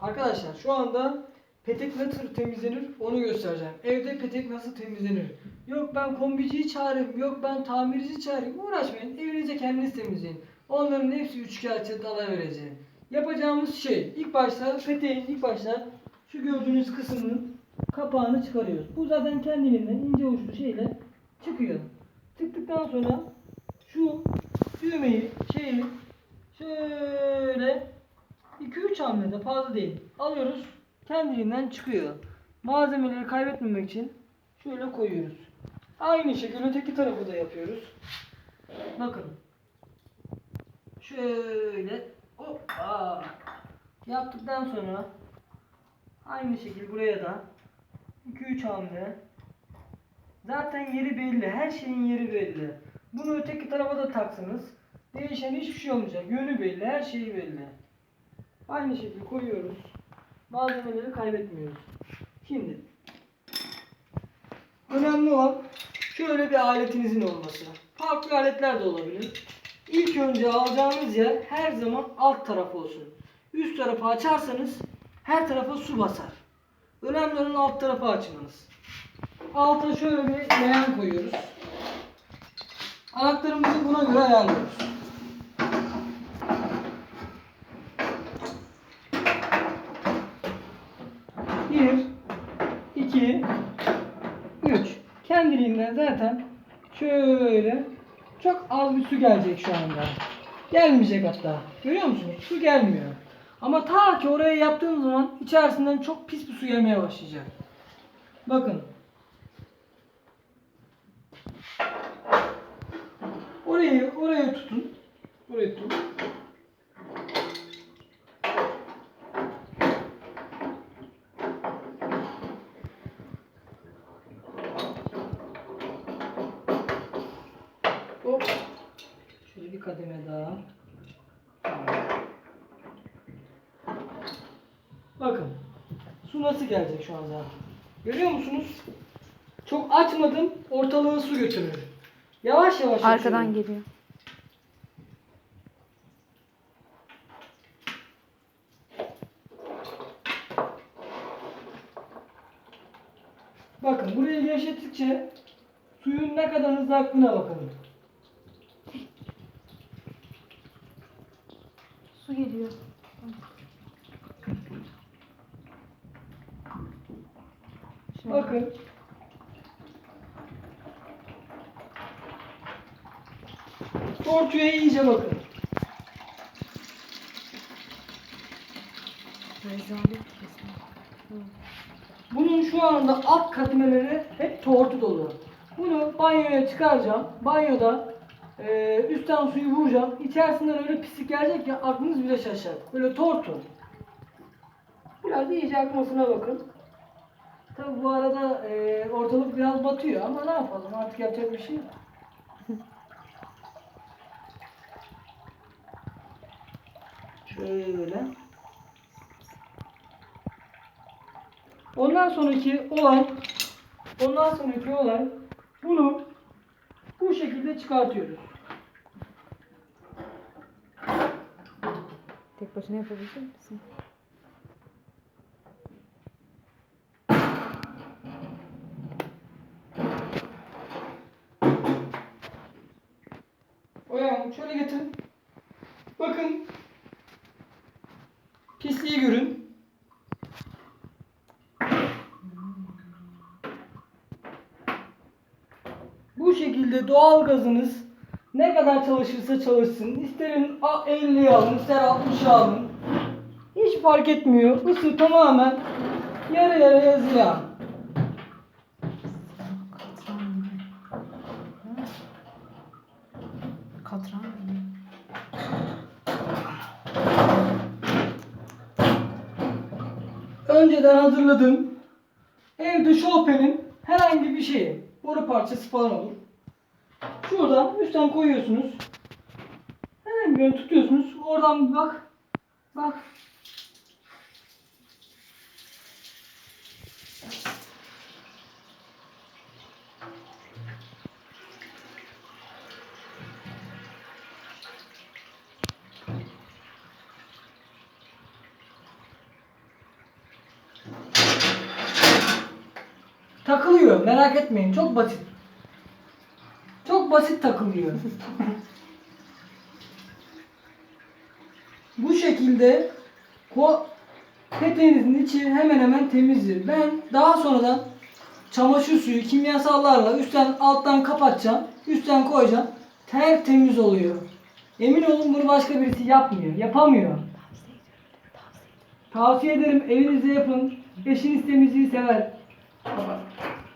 arkadaşlar şu anda petek nasıl temizlenir onu göstereceğim. Evde petek nasıl temizlenir? Yok ben kombiciyi çağırayım, yok ben tamirci çağırayım. Uğraşmayın. Evinize kendiniz temizleyin. Onların hepsi üçkağıtçı dala vereceğim. Yapacağımız şey ilk başta peteğin ilk başta şu gördüğünüz kısmının kapağını çıkarıyoruz. Bu zaten kendiliğinden ince uçlu şeyle çıkıyor. Tıktıktan sonra şu düğmeyi şeyi şöyle 2-3 hamlede fazla değil. Alıyoruz. Kendiliğinden çıkıyor. Malzemeleri kaybetmemek için şöyle koyuyoruz. Aynı şekilde öteki tarafı da yapıyoruz. Bakın. Şöyle hoppa. Yaptıktan sonra aynı şekilde buraya da 2-3 hamle. Zaten yeri belli. Her şeyin yeri belli. Bunu öteki tarafa da taksanız değişen hiçbir şey olmayacak. Yönü belli. Her şeyi belli. Aynı şekilde koyuyoruz. Malzemeleri kaybetmiyoruz. Şimdi önemli olan şöyle bir aletinizin olması. Farklı aletler de olabilir. İlk önce alacağınız yer her zaman alt taraf olsun. Üst tarafı açarsanız her tarafa su basar. Önemli olan alt tarafı açmanız. Alta şöyle bir leğen koyuyoruz. Anahtarımızı buna göre ayarlıyoruz. 3. Kendiliğinden zaten şöyle çok az bir su gelecek şu anda. Gelmeyecek hatta. Görüyor musunuz? Su gelmiyor. Ama ta ki oraya yaptığım zaman içerisinden çok pis bir su gelmeye başlayacak. Bakın. Orayı oraya tutun. Orayı tutun. Kademe daha. Bakın. Su nasıl gelecek şu anda? Görüyor musunuz? Çok açmadım. Ortalığı su götürür. Yavaş yavaş Arkadan açıyorum. geliyor. Bakın burayı gevşettikçe suyun ne kadar hızlı aktığına bakın. Su geliyor. Şöyle. Bakın. Tortuya iyice bakın. Bunun şu anda alt katmeleri hep tortu dolu. Bunu banyoya çıkaracağım. Banyoda e, üstten suyu vuracağım. İçerisinden öyle pislik gelecek ki aklınız bile şaşar. Böyle tortu. Biraz iyice akmasına bakın. Tabi bu arada e, ortalık biraz batıyor ama ne yapalım artık yapacak bir şey yok. Şöyle. Ondan sonraki olay ondan sonraki olay bunu bu şekilde çıkartıyoruz. Tek başına yapabilecek misin? Oyağım şöyle getirin. Bakın. Şekilde doğal gazınız ne kadar çalışırsa çalışsın. İsterin 50'yi alın, ister 60'ı alın. Hiç fark etmiyor. Isı tamamen yarı yarıya ziyan. Katran önceden hazırladığım evde Chopin'in herhangi bir şeyi, boru parçası falan olur. Şuradan üstten koyuyorsunuz. Hemen bir tutuyorsunuz. Oradan bir bak. Bak. Takılıyor. Merak etmeyin. Çok basit. Basit takılıyor. Bu şekilde ko peteğinizin içi hemen hemen temizdir. Ben daha sonradan çamaşır suyu kimyasallarla üstten alttan kapatacağım. Üstten koyacağım. Tertemiz oluyor. Emin olun bunu başka birisi yapmıyor. Yapamıyor. Tavsiye ederim evinizde yapın. Eşiniz temizliği sever.